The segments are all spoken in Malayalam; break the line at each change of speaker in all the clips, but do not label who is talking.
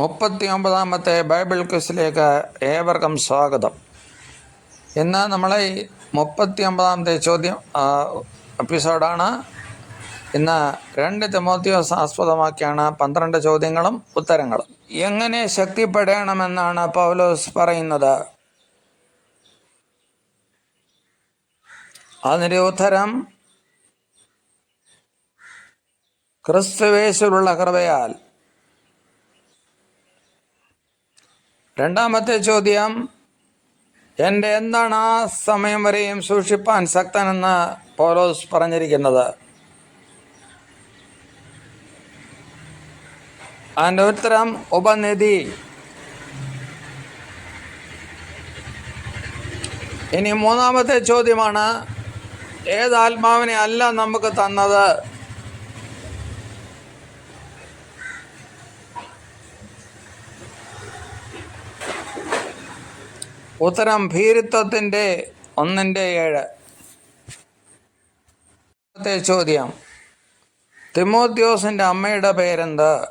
മുപ്പത്തി ഒമ്പതാമത്തെ ബൈബിൾ ക്വിസിലേക്ക് ഏവർക്കും സ്വാഗതം. ഇന്ന് നമ്മളെ ഈ മുപ്പത്തി ഒമ്പതാമത്തെ ചോദ്യം എപ്പിസോഡാണ്. ഇന്ന് രണ്ട് തിമോത്തിയോസ് ആസ്പദമാക്കിയാണ് പന്ത്രണ്ട് ചോദ്യങ്ങളും ഉത്തരങ്ങളും. എങ്ങനെ ശക്തിപ്പെടണമെന്നാണ് പൗലോസ് പറയുന്നത്? അതിന്റെ ഉത്തരം ക്രിസ്തുവേശുള്ള കൃപയാൽ. രണ്ടാമത്തെ ചോദ്യം എന്റെ എന്താണ് ആ സമയം വരെയും സൂക്ഷിപ്പാൻ ശക്തനെന്ന് പോലോസ് പറഞ്ഞിരിക്കുന്നത്? അതിന്റെ ഉത്തരം ഉപനിധി. ഇനി മൂന്നാമത്തെ ചോദ്യമാണ് ഏത് ആത്മാവിനെ അല്ല നമുക്ക് തന്നത്? ഉത്തരം ഭീരുത്വത്തിന്റെ ഒന്നിന്റെ ഏഴ്. ചോദ്യം. തിമോത്യോസിന്റെ അമ്മയുടെ പേരെന്ത്?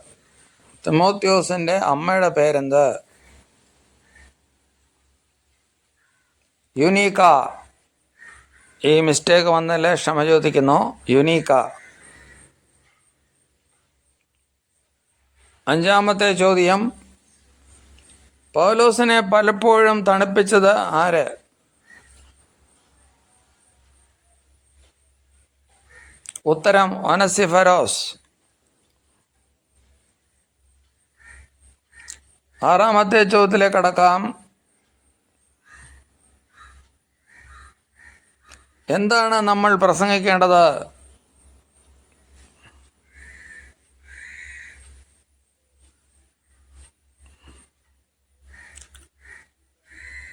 തിമോത്യോസിന്റെ അമ്മയുടെ പേരെന്ത്? യുനീക്ക. ഈ മിസ്റ്റേക്ക് വന്നല്ലേ ക്ഷമ ചോദിക്കുന്നു. യുനീക്ക. അഞ്ചാമത്തെ ചോദ്യം. പൗലോസിനെ പലപ്പോഴും തണുപ്പിച്ചത് ആര്? ഉത്തരം ഒനസിഫരോസ് ആറാമത്തെ ചോദ്യത്തിലേക്ക് കടക്കാം. എന്താണ് നമ്മൾ പ്രസംഗിക്കേണ്ടത്?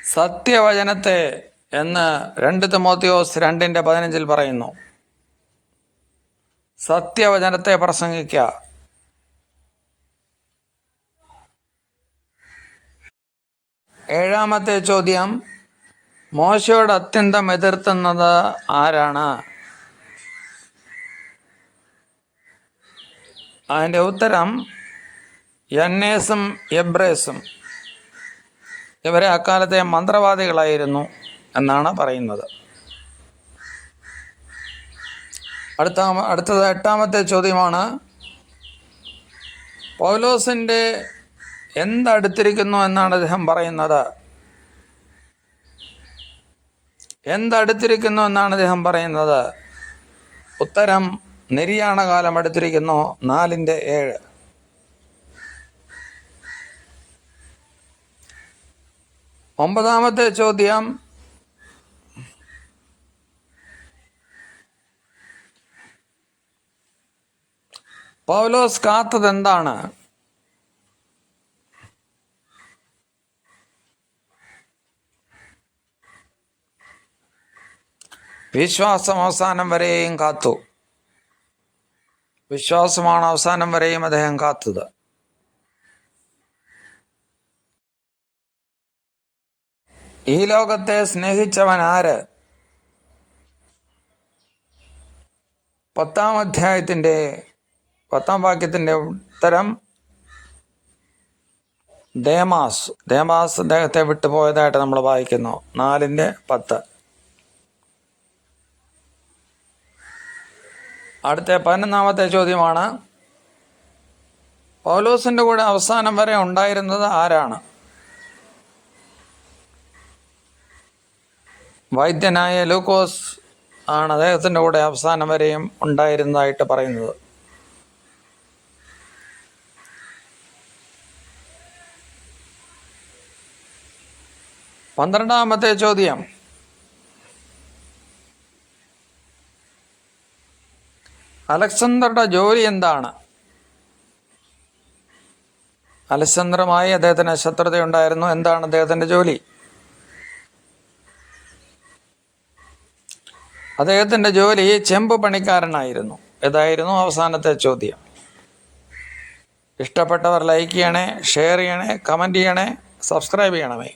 സത്യവചനത്തെ എന്ന് രണ്ട് തിമോത്തിയോസ് രണ്ടിന്റെ പതിനഞ്ചിൽ പറയുന്നു. സത്യവചനത്തെ പ്രസംഗിക്കുക ഏഴാമത്തെ ചോദ്യം മോശയോട് അത്യന്തം എതിർത്തുന്നത് ആരാണ്? അതിന്റെ ഉത്തരം എന്നേസും എബ്രേസും. ഇവരെ അക്കാലത്തെ മന്ത്രവാദികളായിരുന്നു എന്നാണ് പറയുന്നത്. അടുത്ത അടുത്തത് എട്ടാമത്തെ ചോദ്യമാണ്. പൗലോസിന്റെ എന്തടുത്തിരിക്കുന്നു എന്നാണ് അദ്ദേഹം പറയുന്നത്. എന്തടുത്തിരിക്കുന്നു എന്നാണ് അദ്ദേഹം പറയുന്നത്. ഉത്തരം നിര്യാണകാലം അടുത്തിരിക്കുന്നു നാലിന്റെ ഏഴ്. ഒമ്പതാമത്തെ ചോദ്യം. പൗലോസ് കാത്തത് എന്താണ് വിശ്വാസം അവസാനം വരെയും കാത്തു. വിശ്വാസമാണ് അവസാനം വരെയും അദ്ദേഹം കാത്തത്. ഈ ലോകത്തെ സ്നേഹിച്ചവൻ ആര്? പത്താം അധ്യായത്തിന്റെ പത്താം വാക്യത്തിന്റെ ഉത്തരം ദേമാസ്. ദേമാസ് അദ്ദേഹത്തെ വിട്ടുപോയതായിട്ട് നമ്മൾ വായിക്കുന്നു. നാലിന്റെ പത്ത്. അടുത്ത പതിനൊന്നാമത്തെ ചോദ്യമാണ് പൗലോസിന്റെ കൂടെ അവസാനം വരെ ഉണ്ടായിരുന്നത് ആരാണ്? വൈദ്യനായ ലൂക്കോസ് ആണ് അദ്ദേഹത്തിന്റെ കൂടെ അവസാനം വരെയും ഉണ്ടായിരുന്നതായിട്ട് പറയുന്നത്. പന്ത്രണ്ടാമത്തെ ചോദ്യം. അലക്സാണ്ടറുടെ ജോലി എന്താണ്? അലക്സാണ്ടറുമായി അദ്ദേഹത്തിന് ശത്രുതയുണ്ടായിരുന്നു. എന്താണ് അദ്ദേഹത്തിന്റെ ജോലി? അദ്ദേഹത്തിന്റെ ജോലി ചെമ്പ് പണിക്കാരനായിരുന്നു. ഇതായിരുന്നു അവസാനത്തെ ചോദ്യം. ഇഷ്ടപ്പെട്ടവർ ലൈക്ക് ചെയ്യണേ ഷെയർ ചെയ്യണേ കമന്റ് ചെയ്യണേ സബ്സ്ക്രൈബ് ചെയ്യണമേ.